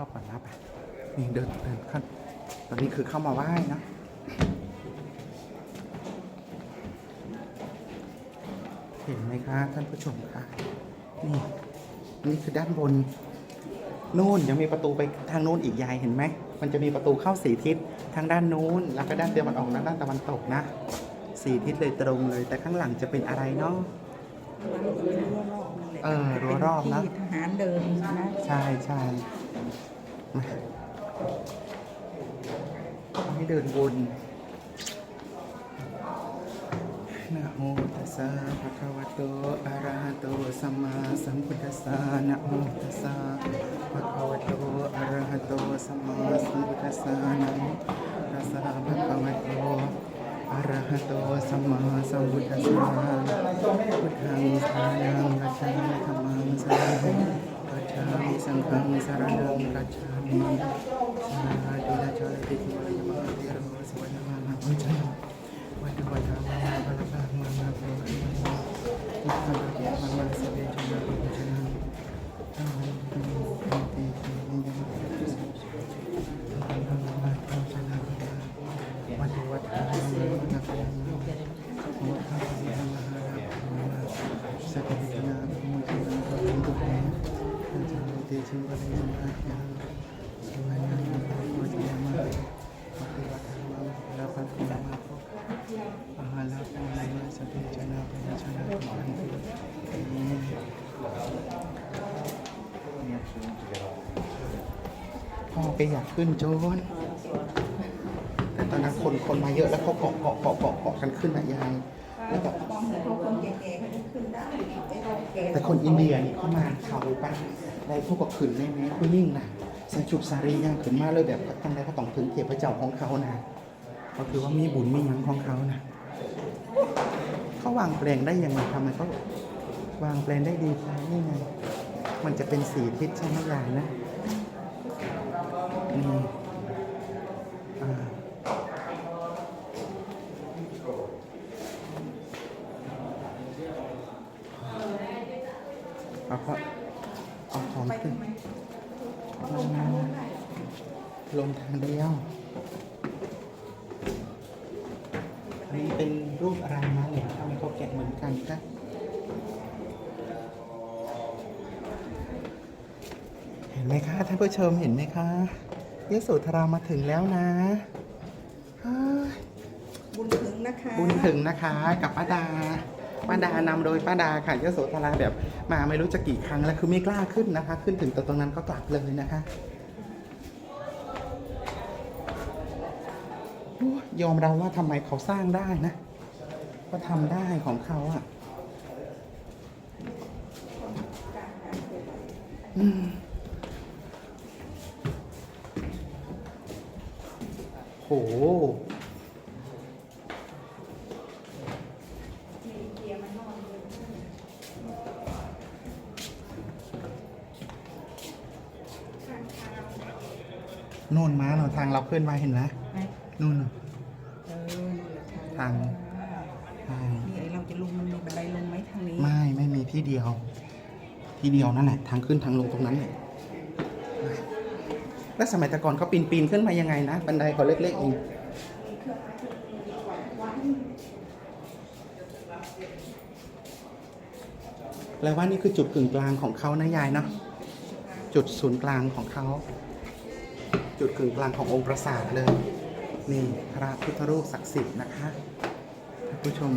รอบก่อนนะไปนี่เดินเดินขั้นตอนนี้คือเข้ามาไหว้นะเห็นไหมคะท่านผู้ชมคะนี่นี่คือด้านบนนู่นยังมีประตูไปทางนู้นอีกยายเห็นไหมมันจะมีประตูเข้าสี่ทิศทางด้านนู้นแล้วก็ด้านตะวันออกและด้านตะวันตกนะสี่ทิศเลยตรงเลย แต่ข้างหลังจะเป็นอะไรเนาะเออรั้วรอบนะที่ทหารเดินนะใช่ใช่ ให้เดินวนนะโมตัสสะภะคะวะโตอะระหะโตสัมมาสัมพุทธัสสะนะโมตัสสะภะคะวะโตอะระหะโตสัมมาสัมพุทธัสสะนะโมตัสสะภะคะวะโตอะระหะโตสัมมาสัมพุทธัสสะพุทธังสานังกัจฉามิธัมมังสานังกัจฉามิสังฆังสารนัง กัจฉามิสาธุนะจาริติวะยะมะเทโรสวะนะมะพุทธังวัฏวัฏมะพะละพังมะนะโพธิทิฏฐิยะมะมะสะเวชนะพุทธังอามิตุติติยะมะตุธังธังมะโพชนะภะวัฏวัฏมะนะโพธิโมทังมะมะหะระ สัพพินาภูมินาภวันตุเตอา จารย์เตชิวะเลนะอาญาสวายานาโพธิยามาปฏิวัติมังลาภัตุนามาโพอาหาลาภูมินาสัพพิจนาปยชนะทุกันติพ่อไปอยากขึ้นโจนแต่ตอนนั้นคนคนมาเยอะแล้วเขาเกาะเกาะเกาะเกาะกันขึ้นนะยาย มองเห็นเขาคนแก่ๆเขาจะขึ้นได้ไอ้เราแก่แต่คนอินเดียนี่เขามาเขาไปในพวกก็ขึ้นในแม้ผู้ยิ่งนะใส่ชุดสารีย่างขึ้นมาเลยแบบตั้งแต่ก็ต้องถึงเทพเจ้าของเขานะก็คือว่ามีบุญมีหยังของเขานะเขาวางแปลงได้ยังไงทำไมเขาวางแปลงได้ดีคะนี่ไงมันจะเป็นสีทิศใช่ไหมยายนะนี่ เอาเพราะเอาของไปขึ้นทำไมลงมาลงทางเดียวอันนี้เป็นรูปอะไรมาเนี่ยทำไมเขาแกะเหมือนกันคะเห็นไหมคะท่านผู้ชมเห็นไหมคะยโสธรามาถึงแล้วนะเฮ้ยบุญถึงนะคะ บุญถึงนะคะกับป้าดา ป้าดานำโดยป้าดาค่ะยโสธราแบบมาไม่รู้จะกี่ครั้งแล้วคือไม่กล้าขึ้นนะคะ ขึ้นถึงตรงนั้นก็กลับเลยนะคะยอมรับว่าทำไมเขาสร้างได้นะ ก็ทำได้ของเขาอะโห นู่นม้าเราทางเราเคลื่อนไหวเห็นไหมไหนนู่นน่ะเออนี่แหละทางใช่นี่ไอ้เราจะลงมันมีบันไดลงไหมทางนี้ ไม่ไม่มีที่เดียว ที่เดียวนั่นแหละทางขึ้นทางลงตรงนั้นแหละแล้วสมัยแต่ก่อนเขาปีนปีนขึ้นมายังไงนะบันไดเขาเล็กๆเองแล้วว่านี่คือจุดกึ่งกลางของเขานะยายเนาะจุดศูนย์กลางของเขา จุดกึ่งกลางขององค์ปราสาทเลย นี่พระพุทธรูปศักดิ์สิทธิ์นะคะท่านผู้ชม